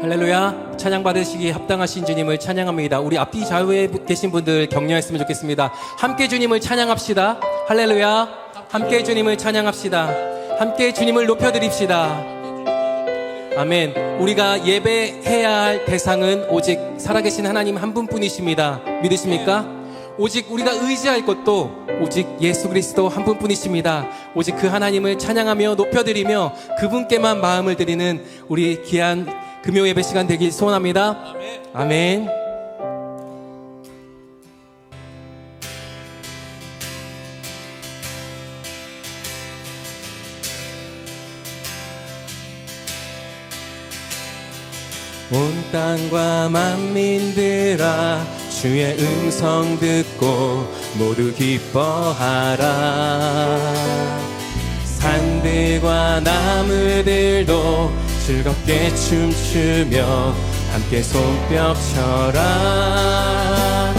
할렐루야. 찬양 받으시기 합당하신 주님을 찬양합니다. 우리 앞뒤 좌우에 계신 분들 격려했으면 좋겠습니다. 함께 주님을 찬양합시다. 할렐루야. 함께 주님을 찬양합시다. 함께 주님을 높여드립시다. 아멘. 우리가 예배해야 할 대상은 오직 살아계신 하나님 한 분뿐이십니다. 믿으십니까? 오직 우리가 의지할 것도 오직 예수 그리스도 한 분뿐이십니다. 오직 그 하나님을 찬양하며 높여드리며 그분께만 마음을 드리는 우리 귀한 금요 예배 시간 되길 소원합니다. 아멘. 온 땅과 만민들아 주의 음성 듣고 모두 기뻐하라 산들과 나무들도 즐겁게 춤추며 함께 손뼉 쳐라.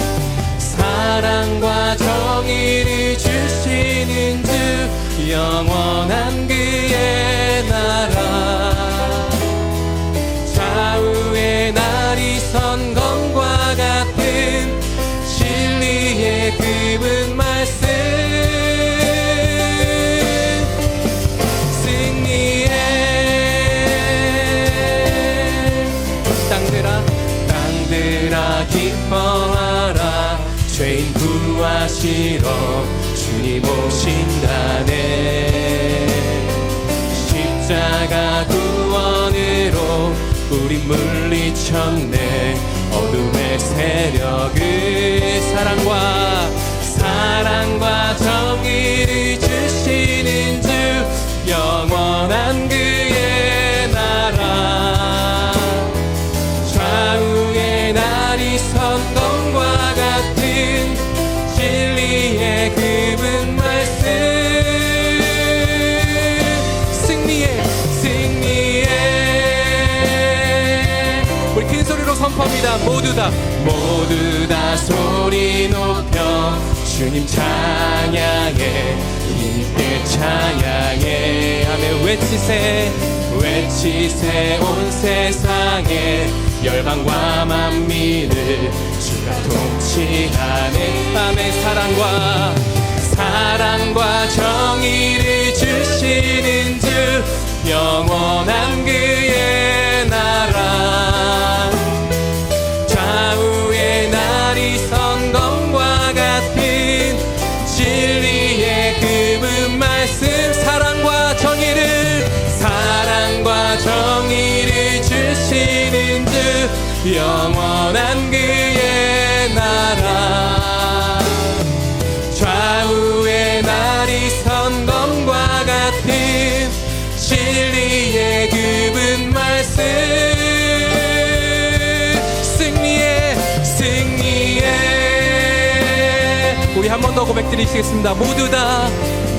사랑과 정의를 주시는 주 영원한 그 물리쳤네. 어둠의 세력을 사랑과 사랑과 선포합니다. 모두 다. 모두 다 소리 높여 주님 찬양해. 힘있게 찬양해. 하며 외치세. 외치세 온 세상에 열방과 만민을 주가 통치하는 밤의 사랑과 사랑과 정의를 주시는 주 영원한 그의 나라 영원한 그의 나라. 좌우의 날이 선검과 같은 진리의 그분 말씀. 승리의 승리의. 우리 한 번 더 고백드리시겠습니다. 모두 다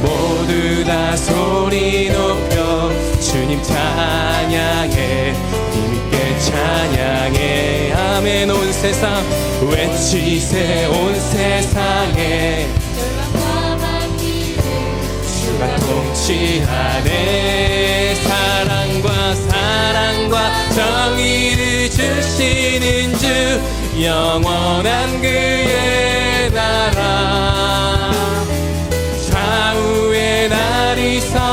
모두 다 소리 높여 주님 찬양해 찬양해. 아멘 온 세상. 외치세 온 세상에. 주가 통치하네. 사랑과 사랑과 정의를 주시는 주 영원한 그의 나라. 좌우의 날이 선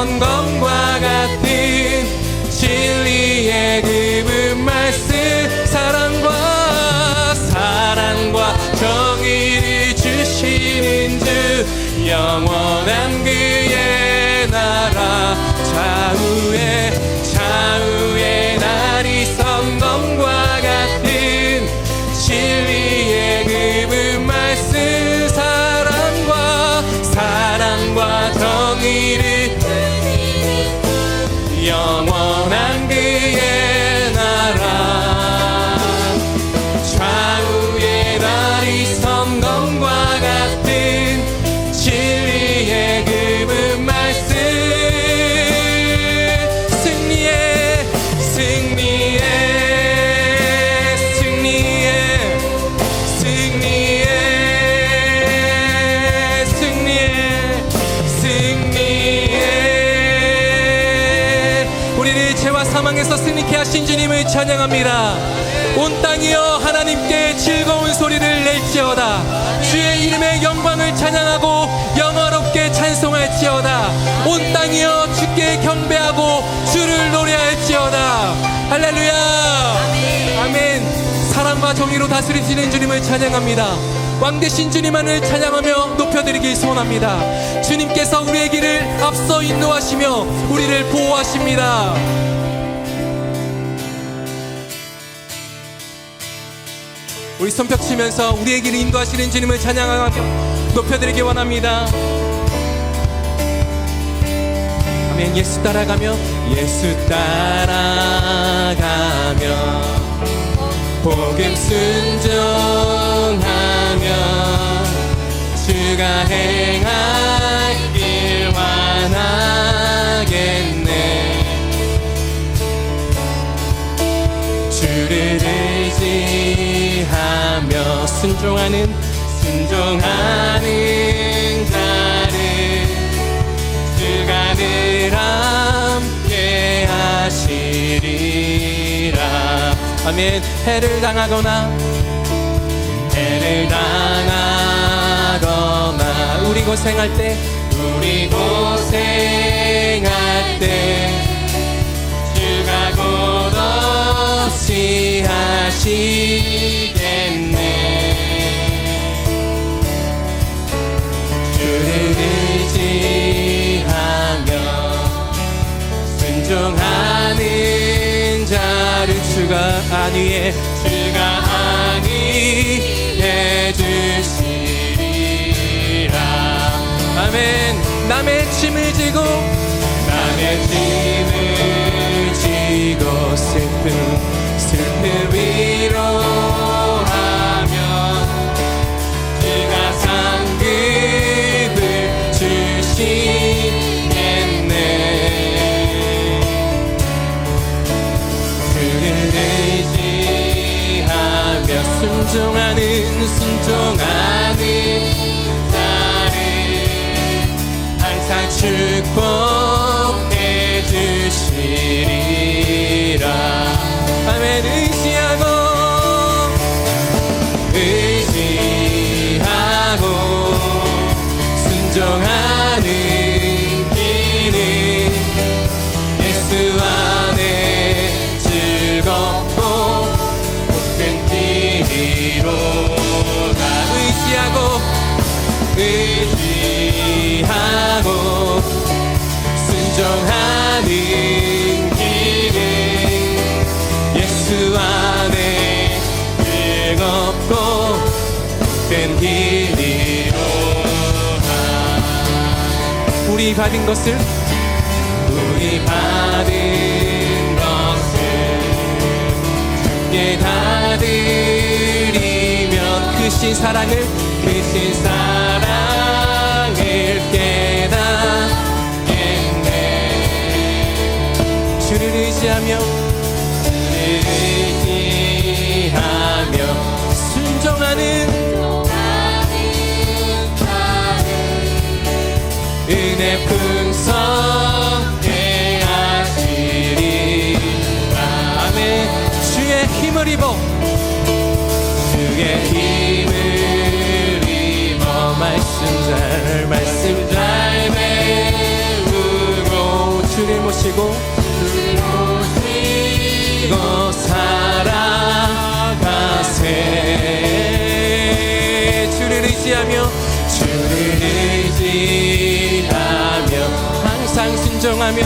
우리를 죄와 사망에서 승리케 하신 주님을 찬양합니다. 온 땅이여 하나님께 즐거운 소리를 낼지어다. 주의 이름의 영광을 찬양하고 영화롭게 찬송할지어다. 온 땅이여 주께 경배하고 주를 노래할지어다. 할렐루야. 아멘. 사랑과 정의로 다스리시는 주님을 찬양합니다. 왕 되신 주님만을 찬양하며 높여드리길 소원합니다. 주님께서 우리의 길을 앞서 인도하시며 우리를 보호하십니다. 우리 손뼉 치면서 우리의 길을 인도하시는 주님을 찬양하며 높여드리기 원합니다. 아멘. 예수 따라가며 예수 따라가며 복음 순종하며 주가 행할 길 완하겠네. 주를 의지하며 순종하는 순종하는 자를 주가 늘 함께 하시리라. 아멘. 해를 당하거나 해를 당하거나 우리 고생할 때. 우리 고생할 때. 주가 곧 없이 하시겠네. 주를 의지하며 순종하는 자를 주가 안위에 주가 안위해 주시 아멘. 남의 짐을 지고 남의 짐을 지고 슬픔 슬픔 위 받은 것을? 우리 받은 것을 주께 다 드리면 크신 사랑을 크신 사랑을 잘 말씀 잘 배우고 주를 모시고 이거 살아가세. 주를 의지하며 주를 의지하며 항상 순종하며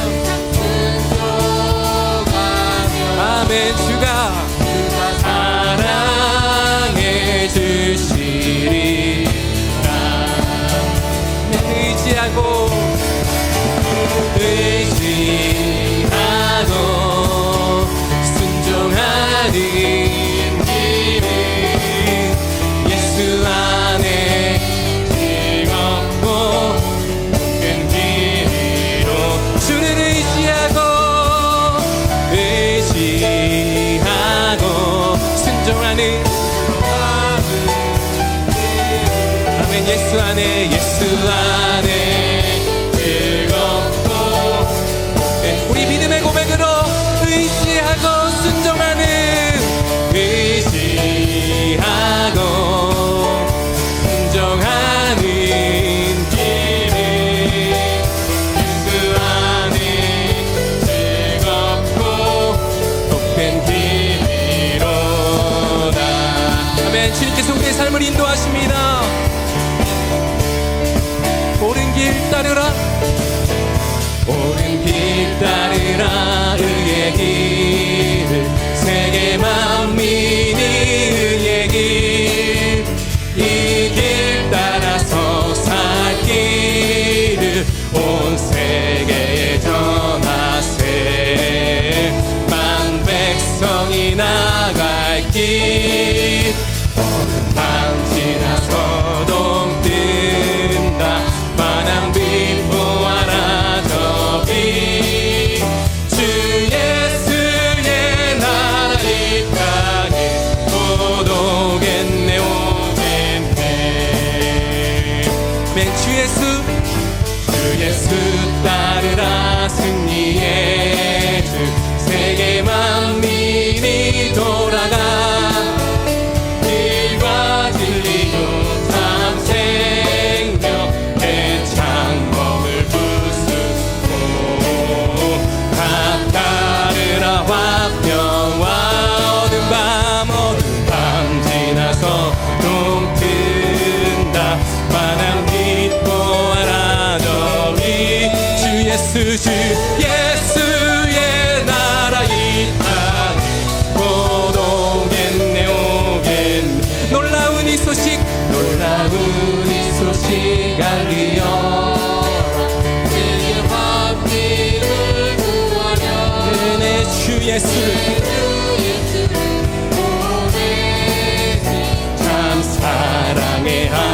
manejar.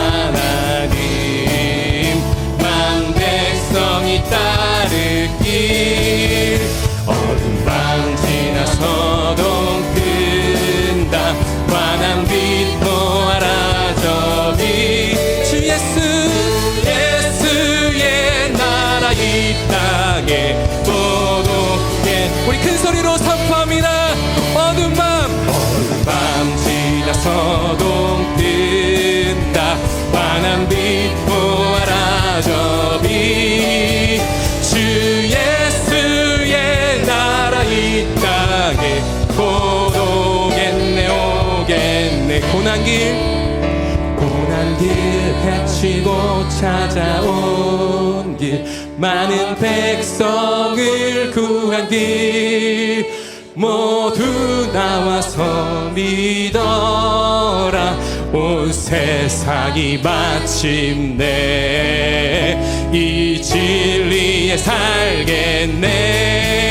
고난길 고난길 헤치고 찾아온 길. 많은 백성을 구한 길 모두 나와서 믿어라. 온 세상이 마침내 이 진리에 살겠네.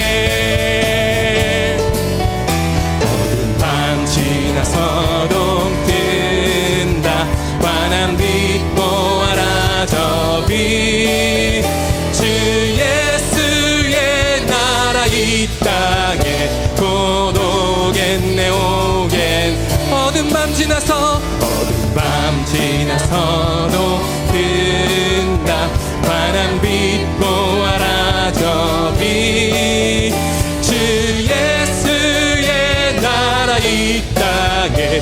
지나서 어두운 밤 지나서도 든다. 환한 빛 보아라 저비 주 예수의 나라 이 땅에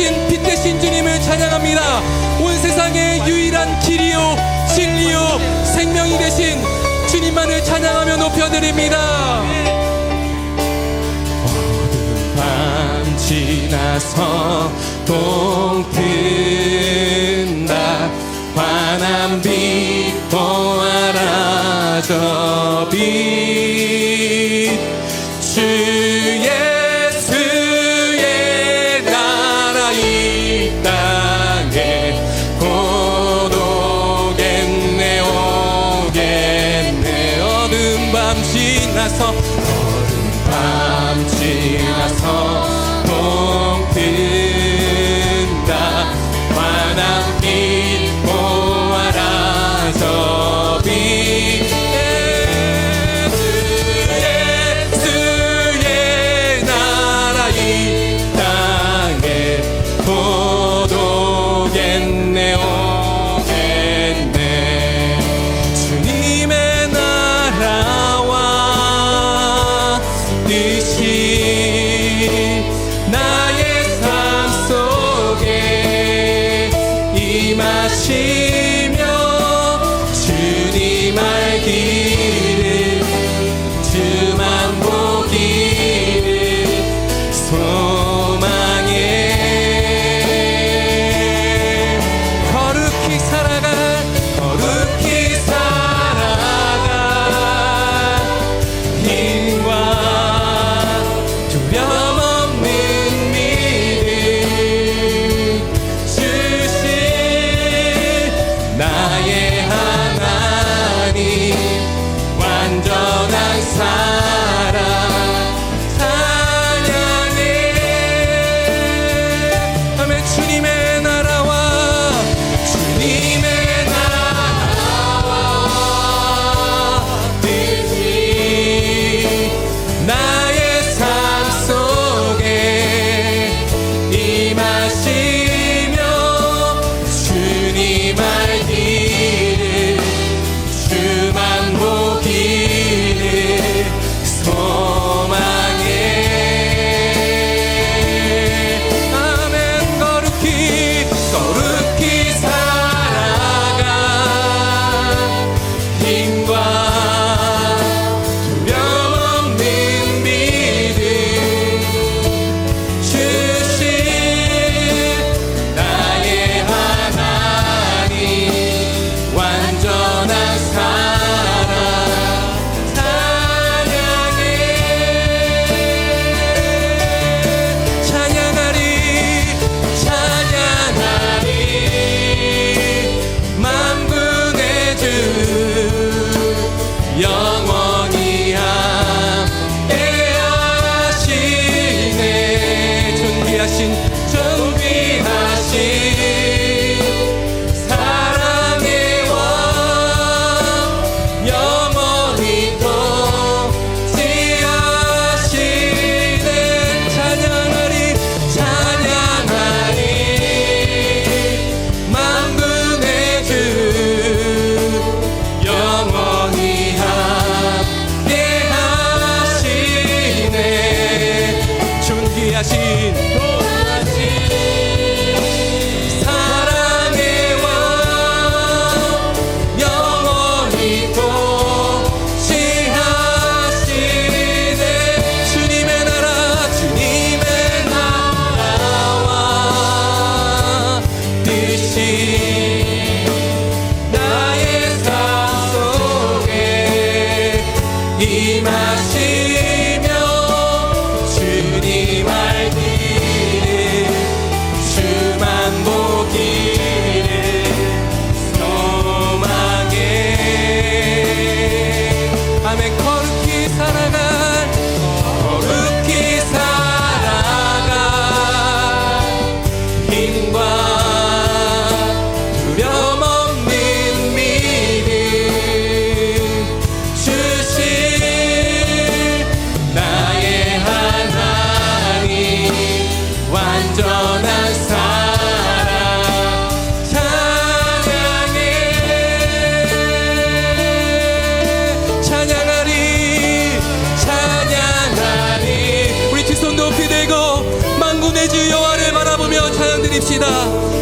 대신 빛 대신 주님을 찬양합니다. 온 세상의 유일한 길이요 진리요 생명이 되신 주님만을 찬양하며 높여드립니다. 어두운 밤 지나서 동튼다 환한 빛 보아라 저빛 바라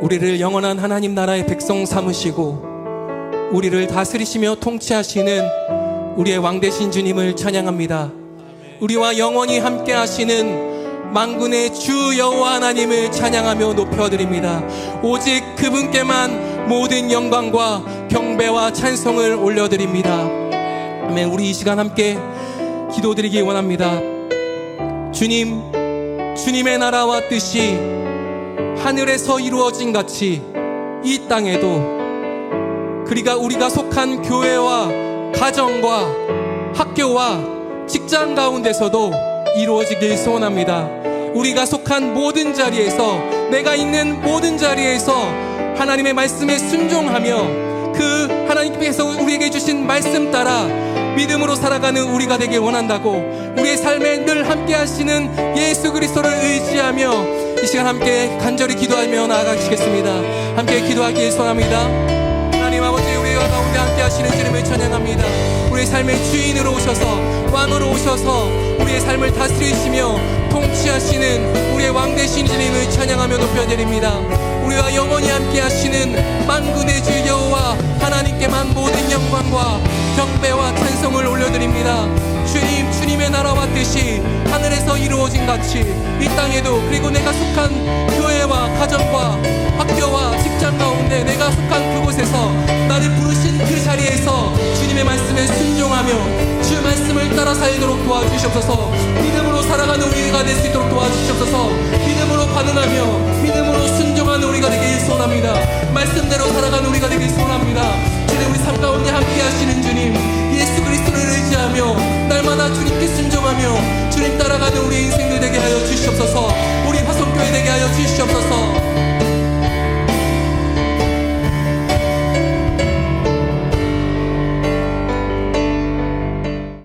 우리를 영원한 하나님 나라의 백성 삼으시고 우리를 다스리시며 통치하시는 우리의 왕 되신 주님을 찬양합니다. 우리와 영원히 함께 하시는 만군의 주 여호와 하나님을 찬양하며 높여드립니다. 오직 그분께만 모든 영광과 경배와 찬송을 올려드립니다. 아멘. 우리 이 시간 함께 기도드리기 원합니다. 주님, 주님의 나라와 뜻이 하늘에서 이루어진 같이 이 땅에도 그리가 우리가 속한 교회와 가정과 학교와 직장 가운데서도 이루어지길 소원합니다. 우리가 속한 모든 자리에서 내가 있는 모든 자리에서 하나님의 말씀에 순종하며 그 하나님께서 우리에게 주신 말씀 따라 믿음으로 살아가는 우리가 되길 원한다고 우리의 삶에 늘 함께 하시는 예수 그리스도를 의지하며 이 시간 함께 간절히 기도하며 나아가시겠습니다. 함께 기도하길 소원합니다. 하나님 아버지 우리가 가운데 함께 하시는 주님을 찬양합니다. 우리의 삶의 주인으로 오셔서 왕으로 오셔서 우리의 삶을 다스리시며 통치하시는 우리의 왕 되신 주님을 찬양하며 높여드립니다. 우리와 영원히 함께 하시는 만군의 주 여호와 하나님께만 모든 영광과 경배와 찬송을 올려드립니다. 주님, 주님의 나라와 뜻이 하늘에서 이루어진 같이 이 땅에도 그리고 내가 속한 교회와 가정과 학교와 직장 가운데 내가 속한 그곳에서 나를 부르신 그 자리에서 주님의 말씀에 순종하며 주 말씀을 따라 살도록 도와주시옵소서. 믿음으로 살아가는 우리가 될 수 있도록 도와주시옵소서. 믿음으로 반응하며 믿음으로 순종하는 우리가 되길 소원합니다. 말씀대로 살아가는 우리가 되길 소원합니다 주님 우리 삶 가운데 함께 하시는 주님 예수 그리스도를 의지하며 날마다 주님께 순종하며 주님 따라가는 우리 인생들 되게 하여 주시옵소서. 우리 화성교회 되게 하여 주시옵소서